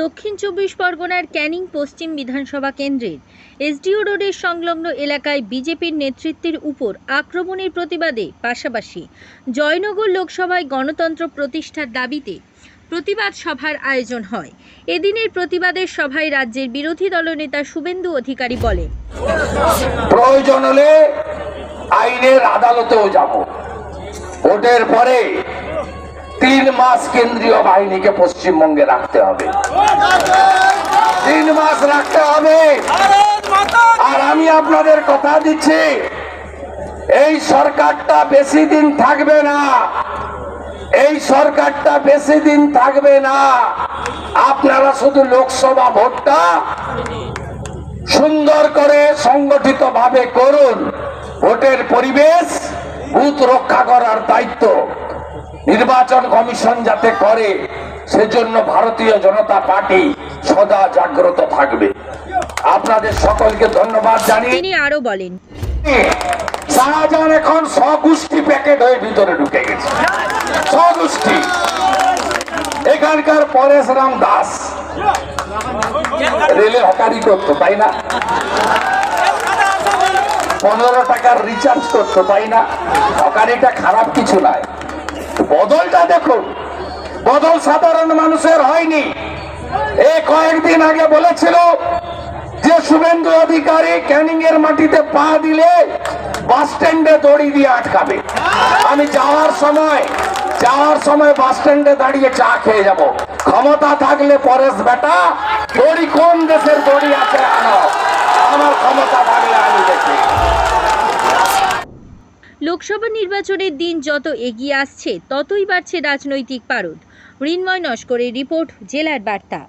দক্ষিণ চব্বিশ পরগনার ক্যানিং পশ্চিম বিধানসভা কেন্দ্রের এসডিও রোডের সংলগ্ন এলাকায় বিজেপির নেতৃত্বের উপর আক্রমণের প্রতিবাদে পাশাপাশি জয়নগর লোকসভায় গণতন্ত্র প্রতিষ্ঠার দাবিতে প্রতিবাদ সভার আয়োজন হয়। এদিনের প্রতিবাদের সভায় রাজ্যের বিরোধী দলনেতা শুভেন্দু অধিকারী বলেন, প্রয়োজন হলে আইনের আদালতেও যাব। ভোটের পরে তিন মাস কেন্দ্রীয় বাহিনীকে পশ্চিমবঙ্গে রাখতে হবে। তিন মাস রাখতে হবে। আর আমি আপনাদের কথা দিচ্ছি, এই সরকারটা বেশি দিন থাকবে না। এই সরকারটা বেশি দিন থাকবে না। আপনারা শুধু লোকসভা ভোটটা সুন্দর করে সংগঠিত ভাবে করুন। ভোটের পরিবেশ, বুথ রক্ষা করার দায়িত্ব। নির্বাচন কমিশন যাতে করে সেজন্য ভারতীয় জনতা পার্টি সদা জাগ্রত থাকবে। আপনাদের সকলকে ধন্যবাদ জানিয়ে তিনি আরও বলেন। শাহজাহান এখন স্বগোষ্ঠী প্যাকেট হয়ে ভিতরে ঢুকে গেছে। স্বগোষ্ঠী এখানকার পরেশ রাম দাস। রেলে হকারি করতো তাই না? পনেরো টাকার রিচার্জ করতো তাই না? হকারিটা খারাপ কিছু নয় বদলটা দেখুন। বদল সাধারণ মানুষের হয়নি। এ কয়েকদিন আগে বলেছিল যে শুভেন্দু অধিকারী ক্যানিং এর মাটিতে পা দিলে বাস স্ট্যান্ডে দড়ি দিয়ে আটকাবে। আমি যাওয়ার সময় যাওয়ার সময় বাস স্ট্যান্ডে দাঁড়িয়ে চা খেয়ে যাব। ক্ষমতা থাকলে পরেশ বেটা, দড়ি কোন দেশের দড়ি আছে আনো? আমার ক্ষমতা থাকলে আমি দেখি। লোকসভা নির্বাচনের দিন যত এগিয়ে আসছে, ততই বাড়ছে রাজনৈতিক পারদ। মৃন্ময় নস্করের রিপোর্ট, জেলার বার্তা।